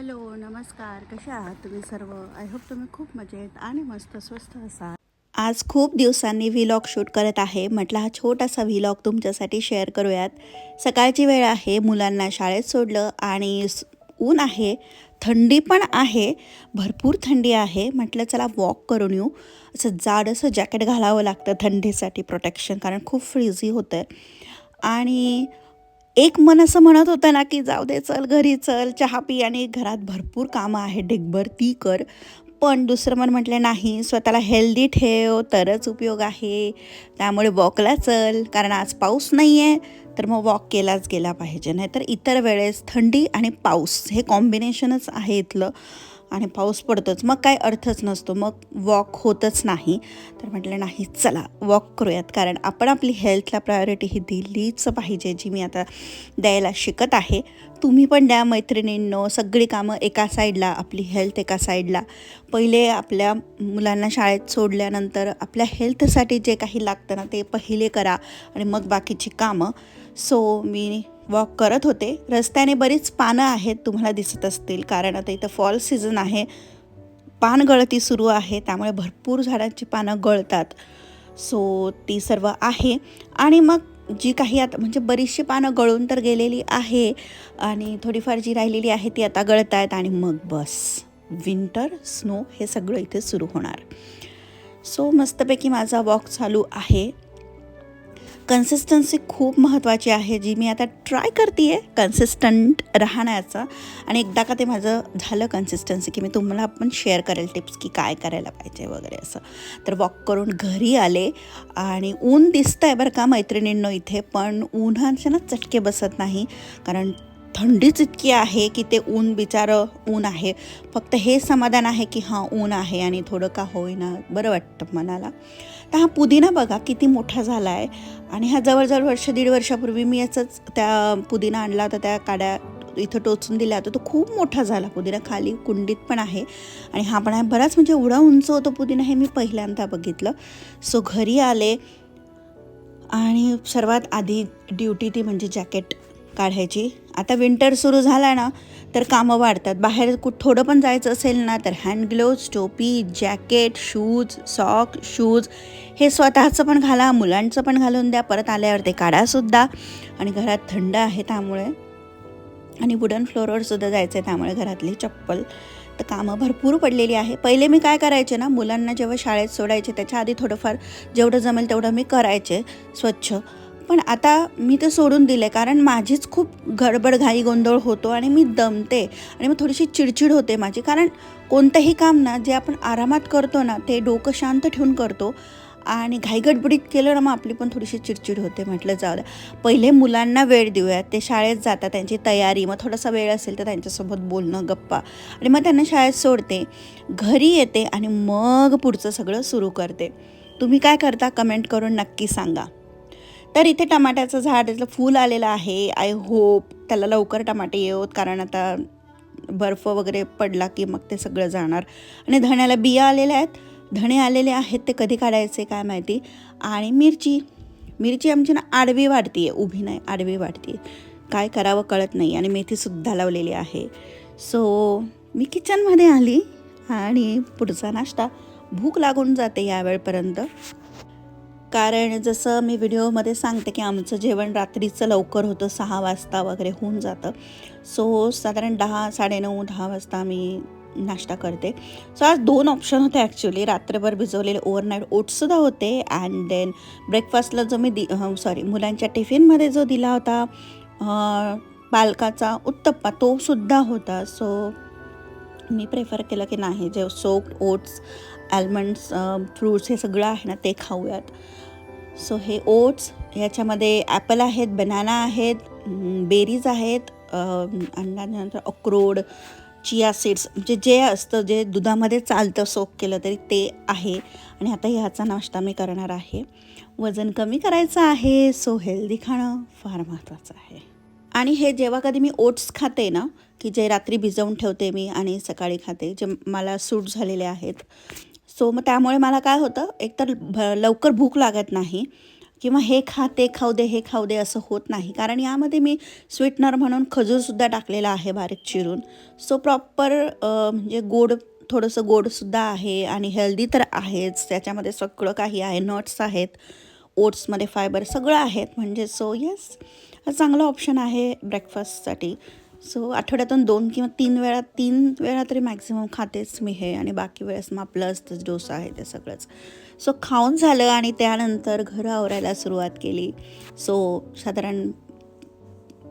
Hello नमस्कार. कसे आहात तुम्ही सर्व? आय होप तुम्ही खूप मजेत आणि मस्त स्वस्त असाल. आज खूप दिवसांनी व्हिलॉग शूट करत आहे. म्हटलं हा छोटासा व्हिलॉग तुमच्यासाठी शेअर करूयात. सकाळची वेळ आहे मुलांना शाळेत सोडलं आणि ऊन आहे थंडी पण आहे भरपूर थंडी आहे. म्हटलं चला वॉक करून येऊ. असं जाड असं जॅकेट घालावं लागतं थंडीसाठी प्रोटेक्शन कारण खूप फ्रीझी होतं आहे आणि एक मन असं म्हणत होतं ना की जाऊ दे चल घरी चल चहा पी आणि घरात भरपूर कामं आहे ढिगभर ती कर. पण दुसरं मन म्हटलं नाही स्वतःला हेल्दी ठेव तरच उपयोग आहे. त्यामुळे वॉकला चल कारण आज पाऊस नाही आहे तर मग वॉक केलाच गेला पाहिजे. नाहीतर इतर वेळेस थंडी आणि पाऊस हे कॉम्बिनेशनच आहे इथलं. आणि पाऊस पडतोच मग काय अर्थच नसतो. मग वॉक होतच नाही. तर म्हटलं नाही चला वॉक करूयात. कारण आपण आपली हेल्थला प्रायोरिटी ही दिलीच पाहिजे जी मी आता द्यायला शिकत आहे. तुम्ही पण द्या मैत्रिणींनो. सगळी कामं एका साईडला आपली हेल्थ एका साईडला पहिले आपल्या मुलांना शाळेत सोडल्यानंतर आपल्या हेल्थसाठी जे काही लागतं ना ते पहिले करा आणि मग बाकीची कामं. सो मी वॉक करत होते. रस्त्याने बरीच पानं आहेत तुम्हाला दिसत असतील. कारण आता इथं फॉल सीझन आहे. पान गळती सुरू आहे. त्यामुळे भरपूर झाडांची पानं गळतात. सो ती सर्व आहे. आणि मग जी काही आता म्हणजे बरीचशी पानं गळून तर गेलेली आहे. आणि थोडीफार जी राहिलेली आहे ती आता गळत आहेत आणि मग बस विंटर स्नो हे सगळं इथे सुरू होणार. सो मस्तपैकी माझा वॉक चालू आहे. कन्सिस्टन्सी खूप महत्त्वाची आहे जी मी आता ट्राय करते आहे कन्सिस्टंट राहण्याचं. आणि एकदा का ते माझं झालं कन्सिस्टन्सी की मी तुम्हाला पण शेअर करेल टिप्स की काय करायला पाहिजे वगैरे असं. तर वॉक करून घरी आले आणि ऊन दिसतं आहे बरं का मैत्रिणींनो इथे पण उन्हाचे ना चटके बसत नाही. कारण थंडीच इतकी आहे की ते ऊन बिचारं ऊन आहे. फक्त हे समाधान आहे की हां ऊन आहे आणि थोडं का होईना बरं वाटतं मनाला. तर हा पुदिना बघा किती मोठा झाला आहे आणि हा जवळजवळ वर्ष दीड वर्षापूर्वी मी याचाच त्या पुदिना आणला होता त्या काड्या इथं टोचून दिल्या होत्या. तो खूप मोठा झाला पुदिना खाली कुंडीत पण आहे. आणि हा पण आहे. बराच म्हणजे एवढा उंच होतो पुदिना हे मी पहिल्यांदा बघितलं. सो घरी आले. आणि सर्वात आधी ड्युटी ती म्हणजे जॅकेट काढायची. आता विंटर सुरू झाला ना तर कामं वाढतात. बाहेर कुठं थोडं पण जायचं असेल ना तर हँड ग्लोव्ज टोपी जॅकेट शूज सॉक शूज हे स्वतःचं पण घाला मुलांचं पण घालून द्या. परत आल्यावर ते काढासुद्धा आणि घरात थंड आहे त्यामुळे. आणि वुडन फ्लोअरवरसुद्धा जायचं आहे त्यामुळे घरातली चप्पल. तर कामं भरपूर पडलेली आहे. पहिले मी काय करायचे ना मुलांना जेव्हा शाळेत सोडायचे त्याच्या आधी थोडंफार जेवढं जमेल तेवढं मी करायचे स्वच्छ. पण आता मी ते सोडून दिले कारण माझीच खूप गडबड घाई गोंधळ होतो आणि मी दमते आणि मग थोडीशी चिडचिड होते माझी. कारण कोणतंही काम ना जे आपण आरामात करतो ना ते डोकं शांत ठेवून करतो आणि घाईगडबडीत केलं ना मग आपली पण थोडीशी चिडचिड होते म्हटलं जाऊ द्या. पहिले मुलांना वेळ देऊयात ते शाळेत जातात त्यांची तयारी मग थोडासा वेळ असेल तर त्यांच्यासोबत बोलणं गप्पा आणि मग त्यांना शाळेत सोडते घरी येते आणि मग पुढचं सगळं सुरू करते. तुम्ही काय करता कमेंट करून नक्की सांगा. तर इथे टमाट्याचं झाड त्याचं फूल आलेलं आहे. आय होप त्याला लवकर टमाटे येवत कारण आता बर्फ वगैरे पडला की मग ते सगळं जाणार. आणि धण्याला बिया आलेल्या आहेत. धणे आलेले आहेत ते कधी काढायचे काय माहिती? आणि मिरची. मिरची आमची ना आडवी वाढती आहे उभी नाही आडवी वाढती काय करावं कळत नाही आणि मेथीसुद्धा लावलेली आहे. सो मी किचनमध्ये आली आणि पुढचा नाश्ता भूक लागून जाते या वेळपर्यंत कारण जसं मी व्हिडिओमध्ये सांगते की आमचं जेवण रात्रीचं लवकर होतं सहा वाजता वगैरे होऊन जातं. सो साधारण दहा साडेनऊ दहा वाजता मी नाश्ता करते. सो आज दोन ऑप्शन होते ॲक्च्युली रात्रभर भिजवलेले ओव्हरनाईट ओट्ससुद्धा होते अँड देन ब्रेकफास्टला जो मी दि सॉरी मुलांच्या टिफिनमध्ये जो दिला होता पालकाचा उत्तप्पा तोसुद्धा होता. सो मी प्रेफर केलं की नाही. जे सोप ओट्स ॲल्मंड्स फ्रूट्स uh, हे सगळं आहे ना ते खाऊयात. सो हे ओट्स ह्याच्यामध्ये ॲपल आहेत बनाना आहेत बेरीज आहेत अं, अक्रोड चिया सीड्स म्हणजे जे असतं जे दुधामध्ये चालतं सोक केलं तरी ते आहे. आणि आता ह्याचा नाश्ता मी करणार आहे. वजन कमी करायचं आहे सो हेल्दी खाणं फार महत्त्वाचं आहे. आणि हे जेव्हा कधी मी ओट्स खाते ना की जे रात्री भिजवून ठेवते मी आणि सकाळी खाते जे मला सूट झालेले आहेत सो मग त्यामुळे मला काय होतं एकतर भ लवकर भूक लागत नाही किंवा हे खा ते खाऊ दे हे खाऊ दे असं होत नाही. कारण यामध्ये मी स्वीटनर म्हणून खजूरसुद्धा टाकलेला आहे बारीक चिरून. सो प्रॉपर म्हणजे गोड थोडंसं गोडसुद्धा आहे आणि हेल्दी तर आहेच. त्याच्यामध्ये सगळं काही आहे नट्स आहेत ओट्समध्ये फायबर सगळं आहेत. म्हणजे सो येस हा चांगला ऑप्शन आहे ब्रेकफास्टसाठी. सो आठवड्यातून दोन किंवा तीन वेळा तीन वेळा तरी मॅक्झिमम खातेच मी हे आणि बाकी वेळेस मग आपलं असतंच डोसा आहे ते सगळंच. सो खाऊन झालं आणि त्यानंतर घरं आवरायला सुरुवात केली. सो साधारण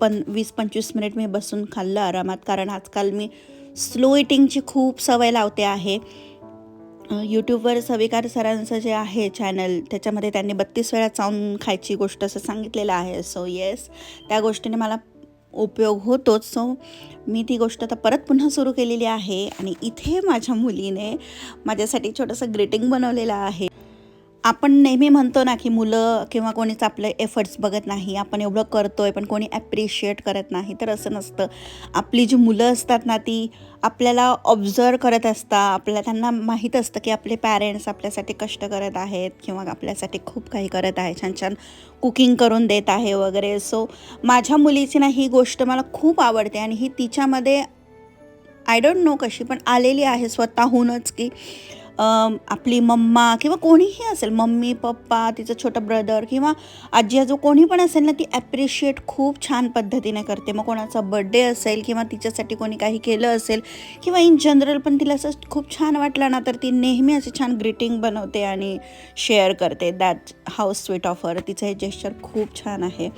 पण वीस पंचवीस मिनिट मी बसून खाल्लं आरामात. कारण आजकाल मी स्लो इटिंगची खूप सवय लावते आहे. यूट्यूबवर सविकार सरांचं जे आहे चॅनल त्याच्यामध्ये त्यांनी बत्तीस वेळा चावून खायची गोष्ट असं सांगितलेलं आहे. सो येस त्या गोष्टीने मला उपयोग होतोच. सो मी ती गोष्ट आता परत पुन्हा सुरू केलेली आहे आणि इथे माझ्या मुलीने माझ्यासाठी छोटंसं ग्रीटिंग बनवलेलं आहे. आपण नेहमी म्हणतो ना की मुलं किंवा कोणीच आपले एफर्ट्स बघत नाही आपण एवढं करतो आहे पण कोणी ॲप्रिशिएट करत नाही तर असं नसतं. आपली जी मुलं असतात ना ती आपल्याला ऑब्झर्व करत असतात. आपल्या त्यांना माहीत असतं की आपले पॅरेंट्स आपल्यासाठी कष्ट करत आहेत किंवा आपल्यासाठी खूप काही करत आहे छान छान कुकिंग करून देत आहे वगैरे. सो माझ्या मुलीची ना ही गोष्ट मला खूप आवडते आणि ही तिच्यामध्ये आय डोंट नो कशी पण आलेली आहे स्वतःहूनच की आपली मम्मा किंवा कोणीही असेल मम्मी पप्पा तिचं छोटं ब्रदर किंवा आजी आजो कोणी पण असेल ना ती ॲप्रिशिएट खूप छान पद्धतीने करते. मग कोणाचा बड्डे असेल किंवा तिच्यासाठी कोणी काही केलं असेल किंवा इन जनरल पण तिला असं खूप छान वाटलं ना तर ती नेहमी असे छान ग्रीटिंग बनवते आणि शेअर करते. दॅट हाऊस स्वीट ऑफर तिचं हे जेस्चर खूप छान आहे.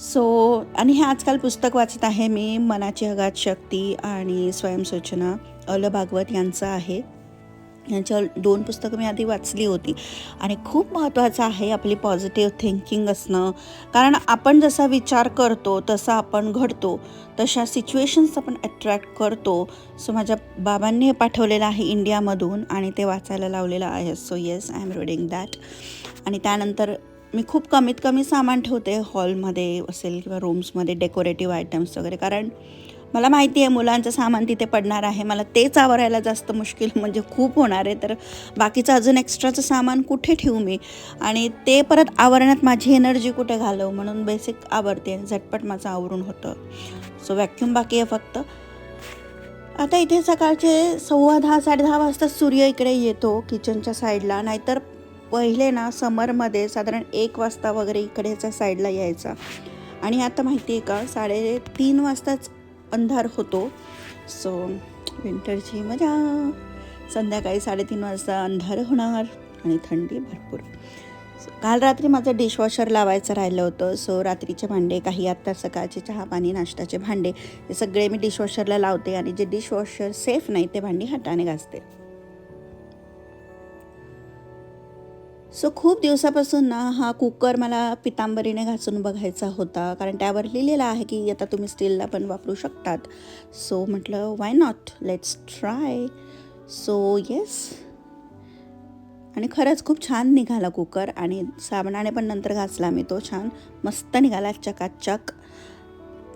सो आणि हे आजकाल पुस्तक वाचत आहे मी मनाची अगाध शक्ती आणि स्वयंसूचना. अल भागवत यांचं आहे. यांच्या दोन पुस्तकं मी आधी वाचली होती. आणि खूप महत्त्वाचं आहे आपली पॉझिटिव्ह थिंकिंग असणं. कारण आपण जसा विचार करतो तसा आपण घडतो. तशा सिच्युएशन्स आपण अट्रॅक्ट करतो. सो माझ्या बाबांनी हे पाठवलेलं आहे इंडियामधून आणि ते वाचायला लावलेलं आहे. So yes I am reading that आणि त्यानंतर मी खूप कमीत कमी सामान ठेवते हॉलमध्ये असेल किंवा रूम्समध्ये डेकोरेटिव्ह आयटम्स वगैरे. कारण मला माहिती आहे मुलांचं सामान तिथे पडणार आहे. मला तेच आवरायला जास्त मुश्किल म्हणजे खूप होणार आहे. तर बाकीचं अजून एक्स्ट्राचं सामान कुठे ठेवू मी? आणि ते परत आवरण्यात माझी एनर्जी कुठे घालव? म्हणून बेसिक आवरते. झटपट माझं आवरून होतं. सो व्हॅक्यूम बाकी आहे फक्त. आता इथे सकाळचे सव्वा दहा साडे दहा वाजता सूर्य इकडे येतो किचनच्या साईडला नाहीतर पहिले ना समरमध्ये साधारण एक वाजता वगैरे इकडेच्या साईडला यायचा. आणि आता माहिती आहे का साडेतीन वाजताच अंधार होतो. सो विंटरची मजा. संध्याकाळी साडेतीन वाजता अंधार होणार आणि थंडी भरपूर. काल रात्री माझं डिशवॉशर लावायचं राहिलं होतं. सो रात्रीचे भांडे काही आत्ता सकाळचे चहा पाणी नाश्त्याचे भांडे हे सगळे मी डिशवॉशरला लावते आणि जे डिशवॉशर सेफ नाही ते भांडी हाताने घासते. सो खूप दिवसापासून ना हा कुकर मला पितांबरीने घासून बघायचा होता. कारण त्यावर लिहिलेलं आहे की आता तुम्ही स्टीलला पण वापरू शकतात. सो म्हटलं why not let's try so yes आणि खरंच खूप छान निघाला कुकर आणि साबणाने पण नंतर घासला मी तो छान. मस्त निघाला चकाचक.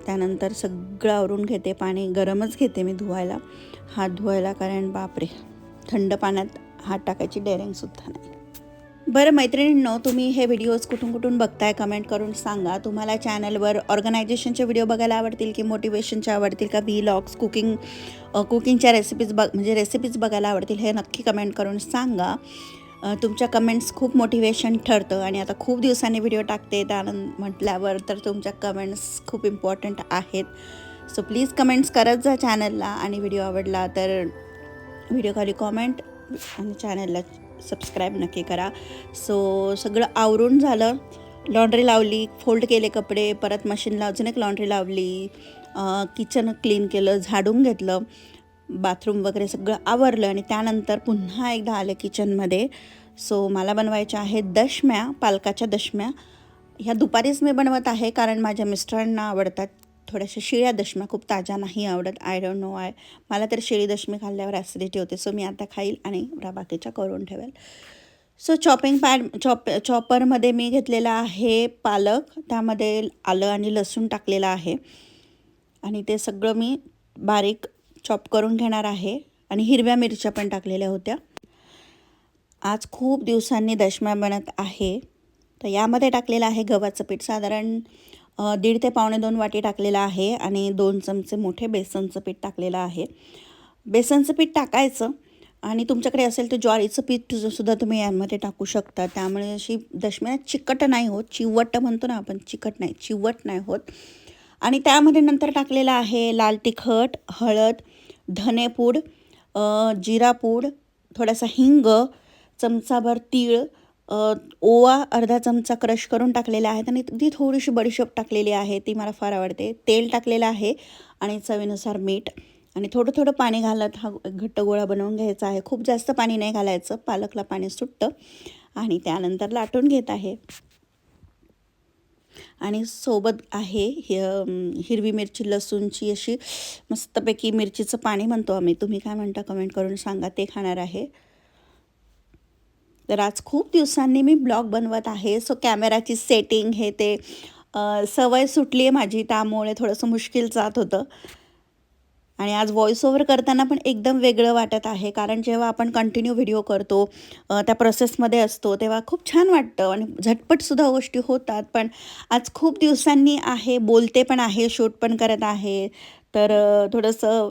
त्यानंतर सगळं आवरून घेते पाणी गरमच घेते मी धुवायला. हात धुवायला कारण बापरे थंड पाण्यात हात टाकायची डेअरिंगसुद्धा नाही. बरं मैत्रिणींनो तुम्ही हे व्हिडिओज कुठून कुठून बघताय कमेंट करून सांगा. तुम्हाला चॅनलवर ऑर्गनायझेशनचे व्हिडिओ बघायला आवडतील की मोटिवेशनचे आवडतील का व्हीलॉग्स कुकिंग कुकिंगच्या रेसिपीज बघ म्हणजे रेसिपीज बघायला आवडतील हे नक्की कमेंट करून सांगा. तुमच्या कमेंट्स खूप मोटिवेशन ठरतं आणि आता खूप दिवसांनी व्हिडिओ टाकते त्यानं म्हटल्यावर तर तुमच्या कमेंट्स खूप इम्पॉर्टंट आहेत. सो प्लीज कमेंट्स करत जा चॅनलला आणि व्हिडिओ आवडला तर व्हिडिओ खाली कॉमेंट आणि चॅनलला सबस्क्राईब नक्की करा. सो सगळं आवरून झालं. लॉन्ड्री लावली फोल्ड केले कपडे परत मशीनला अजून एक लॉन्ड्री लावली. किचन क्लीन केलं झाडून घेतलं. बाथरूम वगैरे सगळं आवरलं आणि त्यानंतर पुन्हा एकदा आले किचनमध्ये सो मला बनवायच्या आहेत दशम्या पालकाच्या दशम्या. ह्या दुपारीच मी बनवत आहे कारण माझ्या मिस्टरांना आवडतात. थोड्याशा शिळ्या दशम्या खूप ताज्या नाही आवडत. आय डोंट नो आय मला तर शिळी दशमी खाल्ल्यावर ॲसिडिटी होते. सो मी आता खाईल आणि बाकीच्या करून ठेवेल. सो चॉपिंग पॅड चॉप चॉपरमध्ये मी घेतलेला आहे पालक. त्यामध्ये आलं आणि लसूण टाकलेलं आहे. आणि ते सगळं मी बारीक चॉप करून घेणार आहे. आणि हिरव्या मिरच्या पण टाकलेल्या होत्या. आज खूप दिवसांनी दशम्या बनत आहे. तर यामध्ये टाकलेलं आहे गव्हाचं पीठ. साधारण दीड ते पावणे दोन वाटी टाकलेलं आहे आणि दोन चमचे मोठे बेसनचं पीठ टाकलेलं आहे. बेसनचं पीठ टाकायचं आणि तुमच्याकडे असेल तर ज्वारीचं पीठ सुद्धा तुम्ही यामध्ये टाकू शकता. त्यामुळे अशी दशम्या चिकट नाही होत चिवट म्हणतो ना आपण चिकट नाही चिवट नाही होत. आणि त्यामध्ये नंतर टाकलेलं आहे लाल तिखट हळद धनेपूड जिरापूड थोडासा हिंग चमचाभर तीळ ओवा अर्धा चमचा क्रश करून टाकलेला आहे आणि ती थोडीशी बडीशोप टाकलेली आहे ती मला फार आवडते. तेल टाकलेलं आहे आणि चवीनुसार मीठ आणि थोडं थोडं पाणी घालत हा घट्ट गोळा बनवून घ्यायचा आहे. खूप जास्त पाणी नाही घालायचं पालकला पाणी सुटतं आणि त्यानंतर लाटून घेत आहे. आणि सोबत आहे हि हिरवी मिरची लसूणची अशी मस्तपैकी मिरचीचं पाणी म्हणतो आम्ही. तुम्ही काय म्हणता कमेंट करून सांगा ते खाणार आहे. तर आज खूप दिवसांनी मी ब्लॉग बनवत आहे. सो कॅमेराची सेटिंग हे ते सवय सुटली आहे माझी त्यामुळे थोडंसं मुश्किल जात होतं. आणि आज व्हॉइस ओव्हर करताना पण एकदम वेगळं वाटत आहे. कारण जेव्हा आपण कंटिन्यू व्हिडिओ करतो त्या प्रोसेसमध्ये असतो तेव्हा खूप छान वाटतं. आणि झटपटसुद्धा गोष्टी होतात. पण आज खूप दिवसांनी आहे बोलते पण आहे शूट पण करत आहे. तर थोडंसं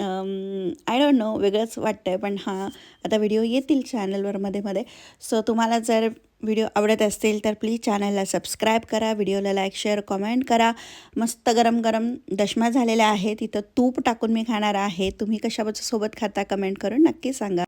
आय डोंट नो वेगळंच वाटतं आहे पण हां आता व्हिडिओ येतील चॅनलवर मध्ये मध्ये. सो तुम्हाला जर व्हिडिओ आवडत असतील तर प्लीज चॅनलला सबस्क्राईब करा व्हिडिओला लाईक शेअर कमेंट करा. मस्त गरम गरम दशमा झालेल्या आहेत. तिथं तूप टाकून मी खाणार आहे. तुम्ही कशासोबत खाता कमेंट करून नक्की सांगा.